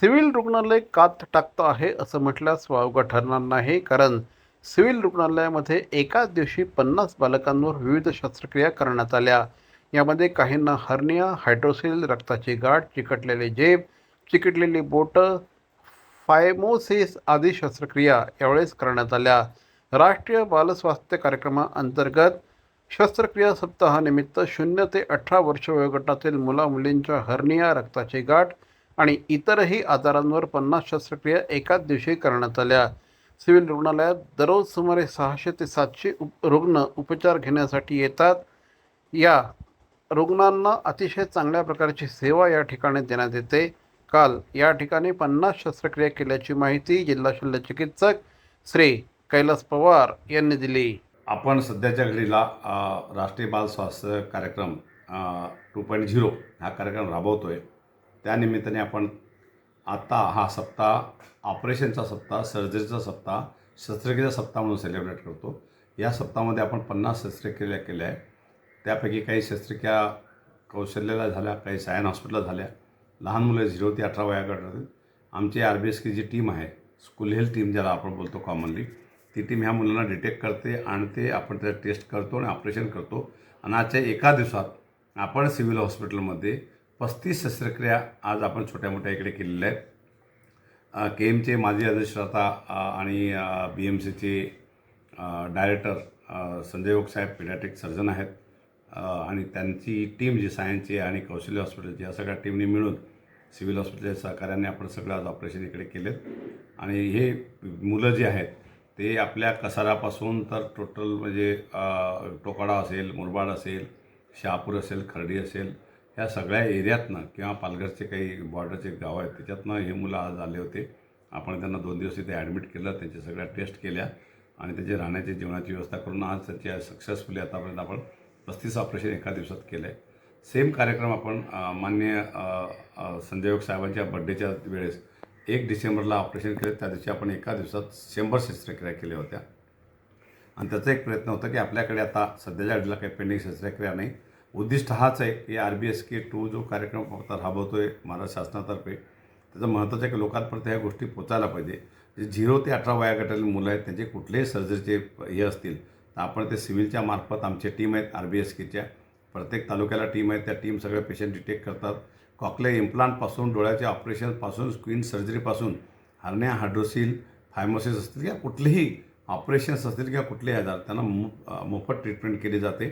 Civil रुग्णालय कात टाकतं आहे असं म्हटल्यास वावगं ठरणार नाही. कारण सिव्हिल रुग्णालयामध्ये एकाच दिवशी पन्नास बालकांवर विविध शस्त्रक्रिया करण्यात आल्या. यामध्ये काहींना हर्निया हायड्रोसिल रक्ताची गाठ चिकटलेले जेब चिकटलेली बोटं फायमोसिस आदी शस्त्रक्रिया यावेळेस करण्यात आल्या. राष्ट्रीय बालस्वास्थ्य कार्यक्रमाअंतर्गत शस्त्रक्रिया सप्ताहानिमित्त शून्य ते अठरा वर्ष वयोगटातील मुलामुलींच्या हर्निया रक्ताची गाठ आणि इतरही आजारांवर पन्नास शस्त्रक्रिया एकाच दिवशी करण्यात आल्या. सिव्हिल रुग्णालयात दररोज सुमारे सहाशे ते सातशे उप रुग्ण उपचार घेण्यासाठी येतात. या रुग्णांना अतिशय चांगल्या प्रकारची सेवा या ठिकाणी देण्यात येते. काल या ठिकाणी पन्नास शस्त्रक्रिया केल्याची माहिती जिल्हा शल्य चिकित्सक श्री कैलास पवार यांनी दिली. आपण सध्याच्या घडीला राष्ट्रीय बाल स्वास्थ्य कार्यक्रम टू पॉईंट झिरो हा कार्यक्रम राबवतो आहे त्यानिमित्ताने आपण आत्ता हा सप्ताह ऑपरेशनचा सप्ताह सर्जरीचा सप्ताह शस्त्रक्रिया सप्ताह म्हणून सेलिब्रेट करतो. या सप्ताहामध्ये आपण पन्नास शस्त्रक्रिया केल्या आहे त्यापैकी काही शस्त्रक्रिया कौशल्याला झाल्या काही सायन हॉस्पिटलला झाल्या. लहान मुलं झिरो ते अठरा वयाकडे. आमची आर बी एस की जी टीम आहे स्कूल हेल्थ टीम ज्याला आपण बोलतो कॉमनली ती टीम ह्या मुलांना डिटेक्ट करते आणते आपण त्याला टेस्ट करतो आणि ऑपरेशन करतो. आणि आजच्या एका दिवसात आपण सिव्हिल हॉस्पिटलमध्ये पस्तीस शस्त्रक्रिया आज आपण छोट्या मोठ्या इकडे केलेल्या आहेत. के एमचे माजी अधिष्ठाता आणि बी एम सीचे डायरेक्टर संजय ओक साहेब सर्जन आहेत. आणि त्यांची टीम जी सायन्सची आणि कौशल्य हॉस्पिटलची या सगळ्या टीमने मिळून सिव्हिल हॉस्पिटलच्या सहकार्याने आपण सगळं आज ऑपरेशन इकडे केलेत. आणि हे मुलं जी आहेत ते आपल्या कसारापासून तर टोटल म्हणजे टोकाडा असेल मुरबाड असेल शहापूर असेल खर्डी असेल ह्या सगळ्या एरियातनं किंवा पालघरचे काही बॉर्डरचे गावं आहेत त्याच्यातनं हे मुलं आज आले होते. आपण त्यांना दोन दिवस इथे ॲडमिट केलं त्यांच्या सगळ्या टेस्ट केल्या आणि त्याचे राहण्याची जेवणाची व्यवस्था करून आज त्याची सक्सेसफुली आतापर्यंत आपण पस्तीस ऑपरेशन एका दिवसात केलं आहे सेम कार्यक्रम आपण मान्य संजयोग संजय साहेबांच्या बड्डेच्या वेळेस एक डिसेंबरला ऑपरेशन केलं त्या दिवशी आपण एका दिवसात शंभर शस्त्रक्रिया केल्या होत्या. आणि त्याचा एक प्रयत्न होता की आपल्याकडे आता सध्याच्या अडीला काही पेंडिंग शस्त्रक्रिया नाही. उद्दिष्ट हाच आहे की आर बी एस के टू जो कार्यक्रम फक्त राबवतो आहे महाराष्ट्र शासनातर्फे त्याचं महत्त्वाचं आहे की लोकांपर्यंत ह्या गोष्टी पोचायला पाहिजे. जे झिरो ते अठरा वया गटातील मुलं आहेत त्यांचे कुठलेही सर्जरीचे हे असतील तर आपण ते सिव्हिलच्या मार्फत आमची टीम आहेत आर बी एस केच्या. प्रत्येक तालुक्याला टीम आहे त्या टीम सगळे पेशंट डिटेक्ट करतात. कॉकले इम्प्लांटपासून डोळ्याचे ऑपरेशनपासून स्क्रीन सर्जरीपासून हर्निया हायड्रोसिल फायमोसिस असतील किंवा कुठलेही ऑपरेशन्स असतील किंवा कुठलेही आजार त्यांना मोफत ट्रीटमेंट केली जाते.